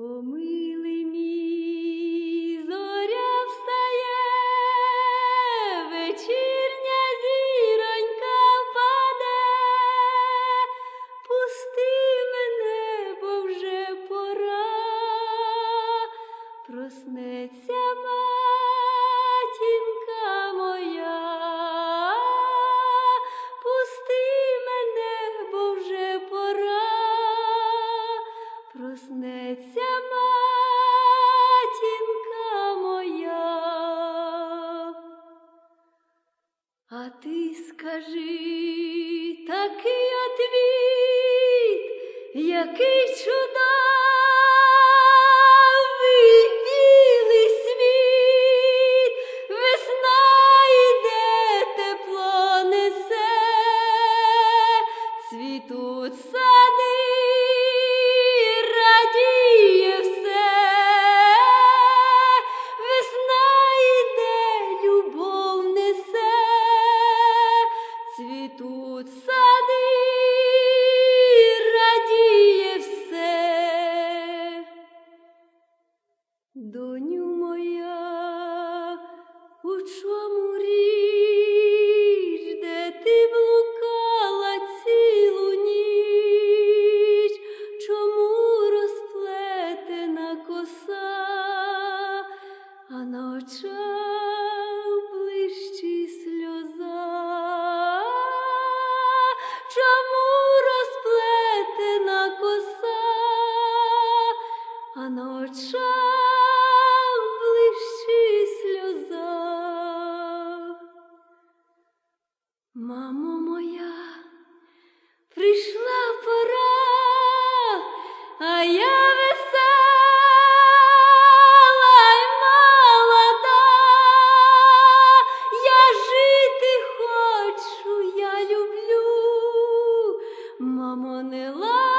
О, милий мій, зоря встає, вечірня зіронька впаде, пусти мене, бо вже пора, проснеться матінка моя, пусти мене, бо пора, проснеться скажи такий отвіт, який чудовий Sa Мамо моя, прийшла пора, а я весела й молода, я жити хочу, я люблю, мамо не ла.